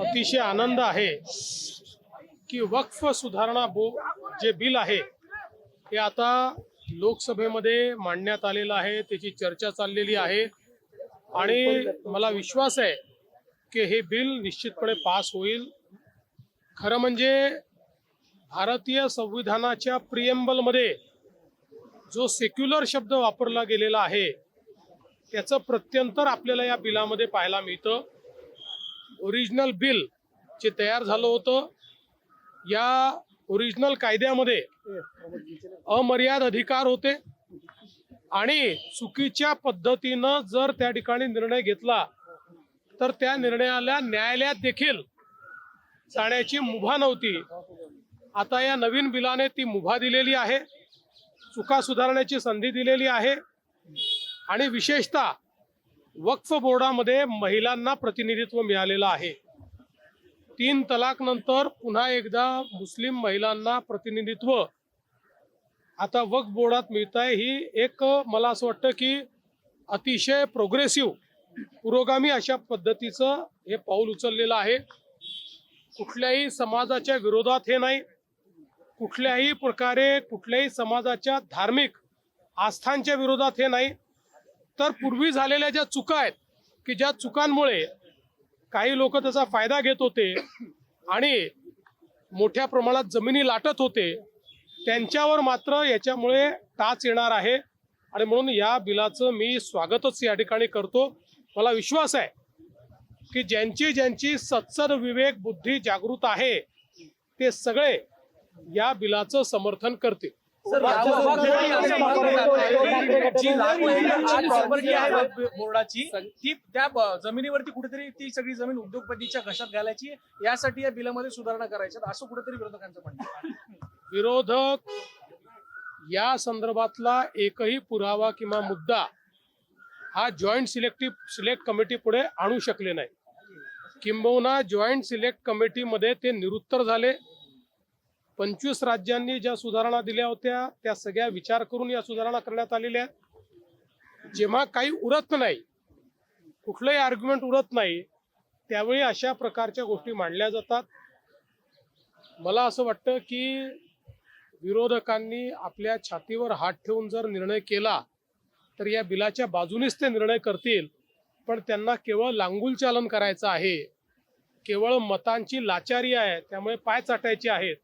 अतिशय आनंद आहे की वक्फ सुधारणा बो जे बिल आहे हे आता लोकसभेमध्ये मांडण्यात आलेलं आहे त्याची चर्चा चाललेली आहे. आणि मला विश्वास आहे की हे बिल निश्चितपणे पास होईल. खरं म्हणजे भारतीय संविधानाच्या प्रियंबलमध्ये जो सेक्युलर शब्द वापरला गेलेला आहे त्याचं प्रत्यंतर आपल्याला या बिलामध्ये पाहायला मिळतं. ओरिजिनल बिल जे तयार झालं होतं या ओरिजिनल कायद्यामध्ये अमर्याद अधिकार होते आणि चुकीच्या पद्धतीनं जर त्या ठिकाणी निर्णय घेतला तर त्या निर्णयाला न्यायालयात देखील जाण्याची मुभा नव्हती. आता या नवीन बिलाने ती मुभा दिलेली आहे चुका सुधारण्याची संधी दिलेली आहे आणि विशेषतः वक्फ बोर्डामध्ये महिलांना प्रतिनिधित्व मिळालेलं आहे. तीन तलाक नंतर पुन्हा एकदा मुस्लिम महिलांना प्रतिनिधित्व. आता वक्फ बोर्डात मिळत आहे ही एक मला असं वाटतं की अतिशय प्रोग्रेसिव्ह पुरोगामी अशा पद्धतीचं हे पाऊल उचललेलं आहे. कुठल्याही समाजाच्या विरोधात हे नाही. कुठल्याही प्रकारे कुठल्याही समाजाच्या धार्मिक आस्थांच्या विरोधात हे नाही. तर पूर्वी झालेल्या ज्या चुका आहेत की ज्या चुकांमुळे काही लोक त्याचा फायदा घेत होते आणि मोठ्या प्रमाणात जमिनी लाटत होते त्यांच्यावर मात्र याच्यामुळे टाच येणार आहे. आणि म्हणून या बिलाचं मी स्वागतच या ठिकाणी करतो. मला विश्वास आहे की ज्यांची ज्यांची सत्सद विवेक बुद्धी जागृत आहे ते सगळे या बिलाचं समर्थन करतील. बोर्डाची ती त्या जमिनीवरती कुठेतरी ती सगळी जमीन उद्योगपतीच्या घशात घालायची. यासाठी या बिलामध्ये सुधारणा करायच्या असं कुठेतरी विरोधकांचं म्हणणं आहे. विरोधक या संदर्भातला एकही पुरावा किंवा मुद्दा हा जॉईंट सिलेक्टिव्ह सिलेक्ट कमिटी पुढे आणू शकले नाही. किंबहुना जॉईंट सिलेक्ट कमिटीमध्ये ते निरुत्तर झाले. पंचवीस राज्यांनी ज्या सुधारणा दिल्या होत्या त्या सगळ्या विचार करून या सुधारणा करण्यात आलेल्या आहेत. जेव्हा काही उरत नाही कुठलंही आर्ग्युमेंट उरत नाही त्यावेळी अशा प्रकारच्या गोष्टी मांडल्या जातात. मला असं वाटतं की विरोधकांनी आपल्या छातीवर हात ठेवून जर निर्णय केला तर या बिलाच्या बाजूनेच ते निर्णय करतील. पण त्यांना केवळ लांगुल चालन करायचं आहे. केवळ मतांची लाचारी आहे त्यामुळे पाय चाटायचे आहेत.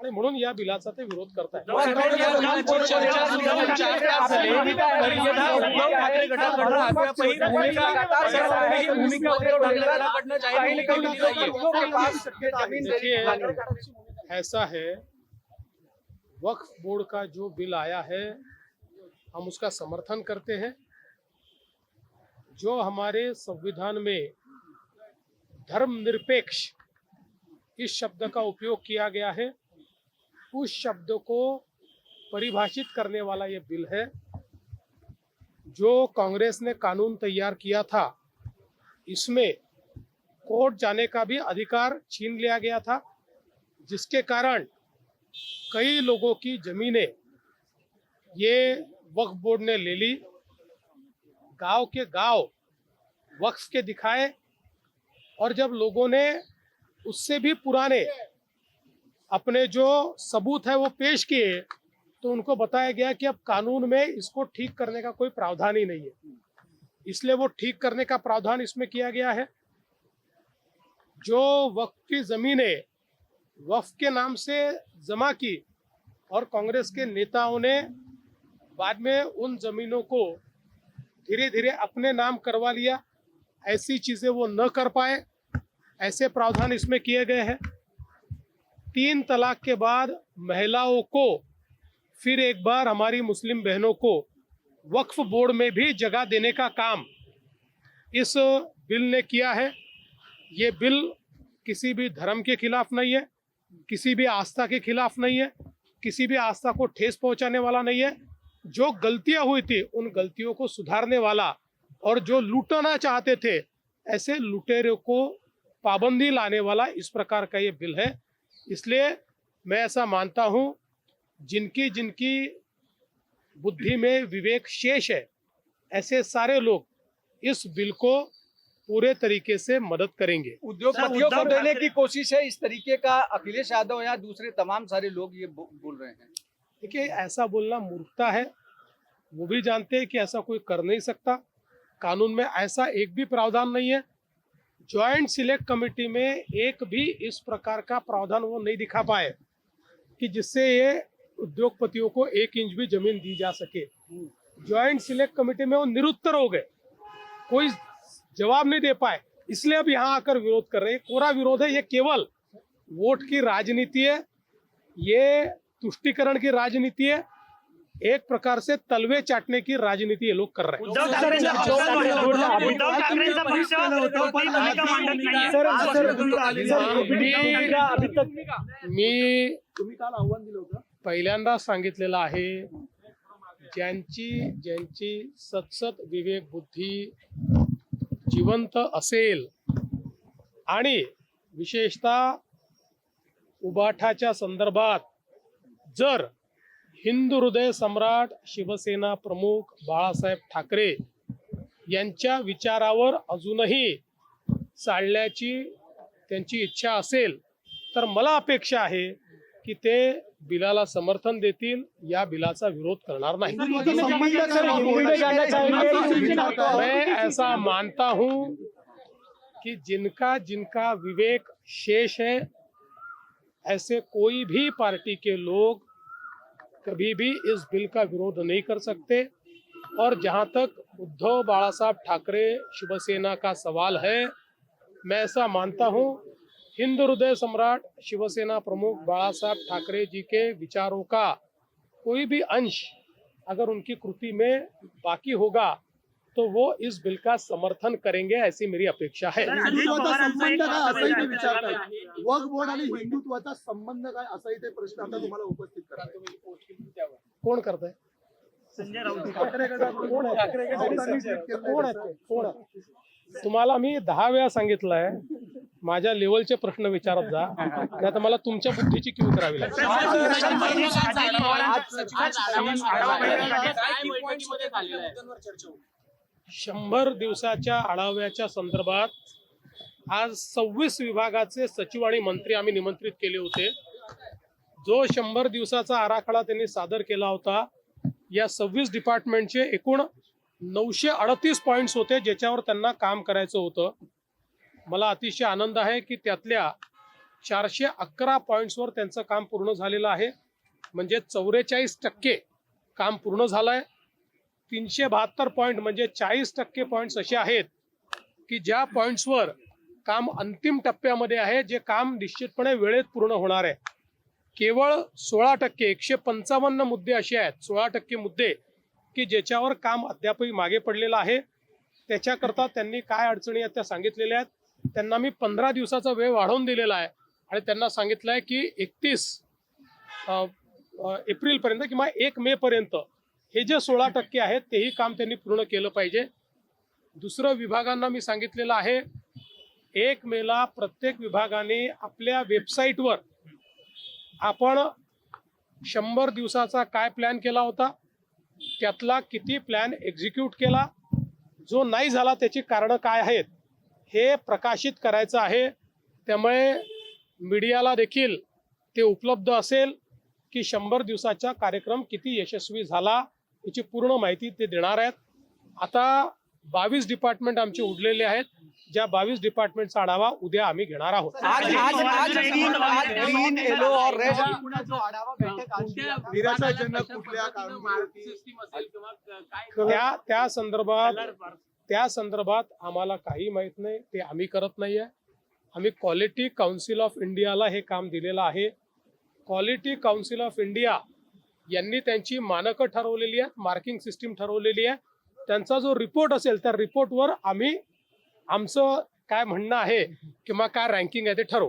आणि म्हणून या बिलाचा ते विरोध करतायत या बिलाची चर्चा सुरू चार तास झाली. तरी सुद्धा उद्धव ठाकरे गटाकडनं अद्यापही भूमिका सर्वपरी भूमिका उद्धव ठाकरे गटाकडनं जाहीर केलेली नाहीये. देखिए ऐसा है वक्फ बोर्ड का जो बिल आया है हम उसका समर्थन करते हैं। जो हमारे संविधान में धर्मनिरपेक्ष इस शब्द का उपयोग किया गया है उस शब्द को परिभाषित करने वाला ये बिल है, जो कांग्रेस ने कानून तैयार किया था। इसमें कोर्ट जाने का भी अधिकार छीन लिया गया था, जिसके कारण कई लोगों की जमीनें ये वक्फ बोर्ड ने ले ली। गाँव के गाँव वक्फ के दिखाए, और जब लोगों ने उससे भी पुराने अपने जो सबूत है वो पेश किए तो उनको बताया गया कि अब कानून में इसको ठीक करने का कोई प्रावधान ही नहीं है। इसलिए वो ठीक करने का प्रावधान इसमें किया गया है। जो वक्फ की जमीनें वक्फ के नाम से जमा की और कांग्रेस के नेताओं ने बाद में उन जमीनों को धीरे धीरे अपने नाम करवा लिया, ऐसी चीज़ें वो न कर पाए, ऐसे प्रावधान इसमें किए गए हैं। तीन तलाक के बाद महिलाओं को, फिर एक बार हमारी मुस्लिम बहनों को वक्फ बोर्ड में भी जगह देने का काम। इस बिल ने किया है। ये बिल किसी भी धर्म के खिलाफ नहीं है, किसी भी आस्था के खिलाफ नहीं है, किसी भी आस्था को ठेस पहुँचाने वाला नहीं है। जो गलतियाँ हुई थी, उन गलतियों को सुधारने वाला और जो लूटना चाहते थे, ऐसे लुटेरों को पाबंदी लाने वाला इस प्रकार का ये बिल है। इसलिए मैं ऐसा मानता हूँ जिनकी जिनकी बुद्धि में विवेक शेष है ऐसे सारे लोग इस बिल को पूरे तरीके से मदद करेंगे। उद्योगपतियों को देने की कोशिश है इस तरीके का अखिलेश यादव या दूसरे तमाम सारे लोग ये बोल रहे हैं। देखिए ऐसा बोलना मूर्खता है। वो भी जानते हैं कि ऐसा कोई कर नहीं सकता। कानून में ऐसा एक भी प्रावधान नहीं है। ज्वाइंट सिलेक्ट कमेटी में एक भी इस प्रकार का प्रावधान वो नहीं दिखा पाए कि जिससे ये उद्योगपतियों को एक इंच भी ज़मीन दी जा सके। ज्वाइंट सिलेक्ट कमेटी में वो निरुत्तर हो गए। कोई जवाब नहीं दे पाए। इसलिए अब यहाँ आकर विरोध कर रहे हैं। कोरा विरोध है। ये केवल वोट की राजनीति है। ये तुष्टिकरण की राजनीति है। एक प्रकार से तलवे चाटने की राजनीति ये लोग कर रहे हैं। मी पहिल्यांदा सांगितलेलं आहे ज्यांची ज्यांची सतसत विवेक बुद्धी जिवंत असेल आणि विशेषतः उबाठाच्या संदर्भात जर हिंदू हृदय सम्राट शिवसेना प्रमुख बाळासाहेब ठाकरे यांच्या विचारावर अजूनही चालण्याची त्यांची इच्छा असेल तर मला अपेक्षा आहे की ते बिलाला समर्थन देतील या बिलाचा विरोध करणार नाही. मैं ऐसा मानता हूं कि जिनका जिनका विवेक शेष है ऐसे कोई भी पार्टी के लोग कभी भी इस बिल का विरोध नहीं कर सकते। और जहाँ तक उद्धव बाला साहब ठाकरे शिवसेना का सवाल है मैं ऐसा मानता हूँ हिंदू हृदय सम्राट शिवसेना प्रमुख बाला साहब ठाकरे जी के विचारों का कोई भी अंश अगर उनकी कृति में बाकी होगा तो वो इस बिल का समर्थन करेंगे ऐसी मेरी अपेक्षा है। हिंदुत्वाचा संबंध काय असाही ते बोर्ड आणि हिंदुत्वाचा संबंध काय? असाही ते प्रश्न आता तुम्हाला उपस्थित कोण करताय संजय राऊत कोण आहे कोण आहे? कोण आहे तुम्हाला मी दहा वेळा सांगितलंय माझ्या लेवलचे प्रश्न विचारत जा नाही तर मला तुमच्या बुद्धीची क्यू करावी लागेल शंभर दिवसाच्या आढाव्याच्या संदर्भात आज सव्वीस विभागाचे सचिव आणि मंत्री आम्ही निमंत्रित केले होते जो शंभर दिवसाचा आराखडा त्यांनी सादर केला होता या सव्वीस डिपार्टमेंटचे एकूण नऊशे अडतीस पॉईंट्स होते ज्याच्यावर त्यांना काम करायचं होतं. मला अतिशय आनंद आहे की त्यातल्या चारशे अकरा पॉईंट्सवर त्यांचं काम पूर्ण झालेलं आहे. म्हणजे चौवेचाळीस टक्के काम पूर्ण झालं आहे तीनशे बहात्तर पॉईंट म्हणजे चाळीस टक्के पॉईंट्स असे आहेत की ज्या पॉईंट्सवर काम अंतिम टप्प्यामध्ये आहे जे काम निश्चितपणे वेळेत पूर्ण होणार आहे. केवळ सोळा टक्के एकशे पंचावन्न मुद्दे असे आहेत. सोळा टक्के मुद्दे की ज्याच्यावर काम अद्यापही मागे पडलेलं आहे. त्याच्याकरता त्यांनी काय अडचणी आहेत त्या सांगितलेल्या आहेत. त्यांना मी पंधरा दिवसाचा वेळ वाढवून दिलेला आहे. आणि त्यांना सांगितलं आहे की एकतीस एप्रिलपर्यंत किंवा एक मे पर्यंत हे जे सोळा टक्के आहेत तेही काम त्यांनी पूर्ण केलं पाहिजे. दुसरं विभागांना मी सांगितलेलं आहे एक मेला प्रत्येक विभागाने आपल्या वेबसाईटवर आपण शंभर दिवसाचा काय प्लॅन केला होता? त्यातला किती प्लॅन एक्झिक्यूट केला? जो नाही झाला त्याची कारणं काय आहेत? हे प्रकाशित करायचं आहे. त्यामुळे मीडियाला देखील ते उपलब्ध असेल की शंभर दिवसाचा कार्यक्रम किती यशस्वी झाला याची पूर्ण माहिती ते देणार आहेत. आता बावीस डिपार्टमेंट आमचे उडलेले आहेत. ज्या बावीस डिपार्टमेंटचा आढावा उद्या आम्ही घेणार आहोत त्या त्या संदर्भात त्या संदर्भात आम्हाला काही माहीत नाही ते आम्ही करत नाहीये आम्ही क्वालिटी काउन्सिल ऑफ इंडियाला हे काम दिलेलं आहे क्वालिटी काउन्सिल ऑफ इंडिया यांनी त्यांची मानकं ठरवलेली आहेत मार्किंग सिस्टीम ठरवलेली आहे त्यांचा जो रिपोर्ट असेल त्या रिपोर्टवर आम्ही आमचं काय म्हणणं आहे किंवा काय रँकिंग आहे ते ठरवू.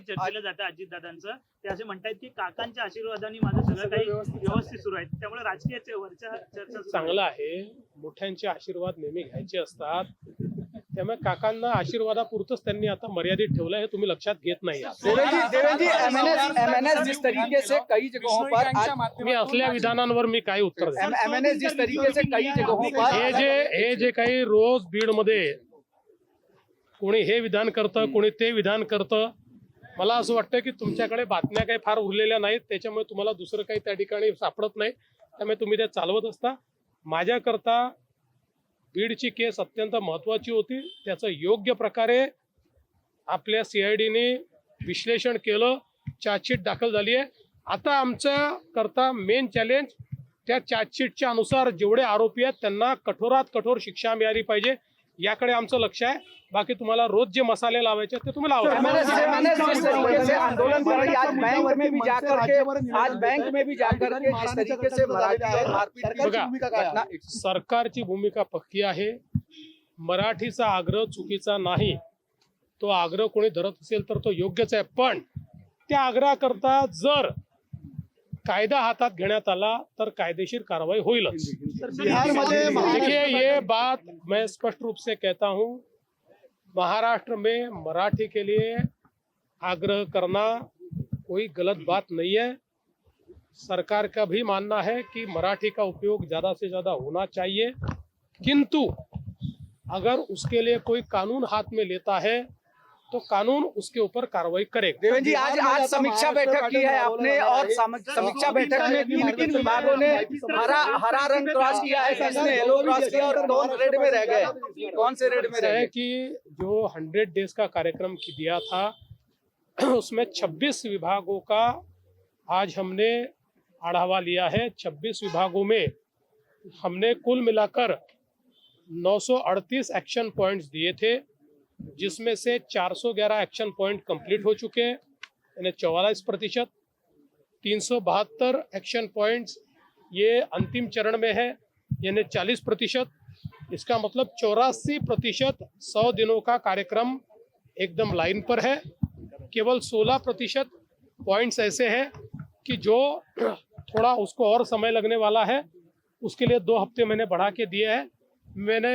चर्चेला जातं अजितदादांचं. ते असे म्हणतात की काकांच्या आशीर्वादाने माझं सगळं काही व्यवस्थित सुरू आहे. त्यामुळे राजकीय चर्चा. चांगलं आहे. मोठ्यांचे आशीर्वाद नेहमी घ्यायचे असतात. त्यामुळे काकांना आशीर्वादापुरतच त्यांनी आता मर्यादित ठेवलं हे तुम्ही लक्षात घेत नाही. आहात. देवेंद्र जी देवेंद्र जी एमएनएस एमएनएस जिस तरीके से कई जगहों पर आज मी असल्या विधानांवर मी काय उत्तर देईन? एमएनएस जिस तरीके से कई जगहों पर हे जे हे जे काही रोज बीडमध्ये कोणी हे विधान करतं कोणी ते विधान करतं मला असं वाटतं की तुमच्याकडे बातम्या काही फार उरलेल्या नाहीत त्याच्यामुळे तुम्हाला दुसरं काही त्या ठिकाणी सापडत नाही त्यामुळे तुम्ही ते चालवत असता. माझ्याकरता बीडची केस अत्यंत महत्वाची होती. त्याचं योग्य प्रकारे आपल्या सी आय डीने विश्लेषण केलं. चार्जशीट दाखल झाली आहे. आता आमच्या करता मेन चॅलेंज त्या चार्जशीटच्या अनुसार जेवढे आरोपी आहेत त्यांना कठोरात कठोर शिक्षा मिळाली पाहिजे. याकडे आमचं लक्ष आहे. बाकी तुम्हाला रोज जे मसाले लावायचे ते तुम्ही लावा. सरकारची भूमिका पक्की आहे. मराठीचा आग्रह चुकीचा नाही. तो आग्रह कोणी धरत असेल तर तो योग्यच आहे. पण त्या आग्रहाकरता जर कायदा हातात घेण्यात आला तर कायदेशीर कारवाई होईलच. देखिए ये बात मैं स्पष्ट रूप से कहता हूँ. महाराष्ट्र में मराठी के लिए आग्रह करना कोई गलत बात नहीं है। सरकार का भी मानना है कि मराठी का उपयोग ज़्यादा से ज़्यादा होना चाहिए। किंतु अगर उसके लिए कोई कानून हाथ में लेता है तो कानून उसके ऊपर कार्रवाई करेगा देवेंद्र जी आज आज समीक्षा बैठक की है आपने और समीक्षा बैठक में किन किन विभागों ने हरा हरा रंग क्रॉस किया है किसने येलो क्रॉस किया और कौन रेड में रह गए? कौन से रेड में रह गए? कि जो हंड्रेड डेज़ का कार्यक्रम दिया था उसमें 26 विभागों का आज हमने आढ़ावा लिया है। 26 विभागों में हमने कुल मिलाकर 938 एक्शन पॉइंट्स दिए थे। जिसमें से 411 एक्शन पॉइंट कंप्लीट हो चुके हैं, यानी चौवालीस प्रतिशत। तीन एक्शन पॉइंट्स ये अंतिम चरण में है, यानी 40 प्रतिशत। इसका मतलब चौरासी प्रतिशत सौ दिनों का कार्यक्रम एकदम लाइन पर है। केवल 16 प्रतिशत पॉइंट्स ऐसे हैं कि जो थोड़ा उसको और समय लगने वाला है, उसके लिए दो हफ़्ते मैंने बढ़ा के दिए हैं। मैंने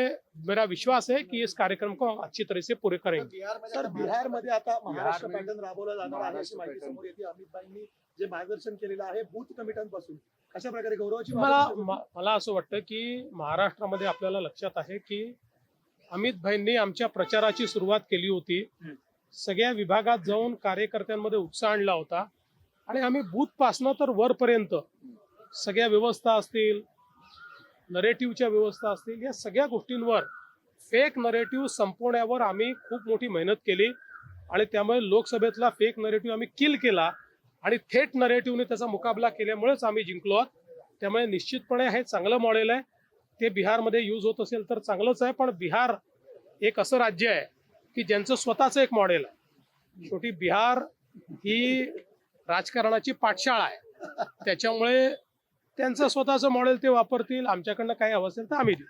मेरा विश्वास है कि इस कार्यक्रम को हम अच्छी तरह से पूरे करेंगे। सर बिहारमध्ये आता महाराष्ट्र पॅटर्न राबवला जाणार आहे अशी माहिती समोर येते. अमितभाईंनी जे मार्गदर्शन केलेलं आहे बूथ कमिट्यांपासून. कशा प्रकारे गौरवाची मला मला असं वाटतं की महाराष्ट्रामध्ये आपल्याला लक्षात आहे की अमित भाईंनी आमच्या प्रचाराची सुरुवात केली होती. सगळ्या विभागात जाऊन कार्यकर्त्यांमध्ये उत्साह आणला होता. आणि आम्ही बूथपासनं तर वरपर्यंत सगळ्या व्यवस्था असतील नरेटिव्हच्या व्यवस्था असतील या सगळ्या गोष्टींवर फेक नरेटिव्ह संपवण्यावर आम्ही खूप मोठी मेहनत केली. आणि त्यामुळे लोकसभेतला फेक नरेटिव्ह आम्ही किल केला. आणि थेट नरेटिव्हने त्याचा मुकाबला केल्यामुळेच आम्ही जिंकलो आहोत. त्यामुळे निश्चितपणे हे चांगलं मॉडेल आहे. ते बिहारमध्ये यूज होत असेल तर चांगलंच आहे पण बिहार एक असं राज्य आहे की ज्यांचं स्वतःचं एक मॉडेल आहे. शेवटी बिहार ही राजकारणाची पाठशाळा आहे. त्याच्यामुळे त्यांचं स्वतःचं मॉडेल ते वापरतील आमच्याकडनं काही हवं असेल तर आम्ही देऊ.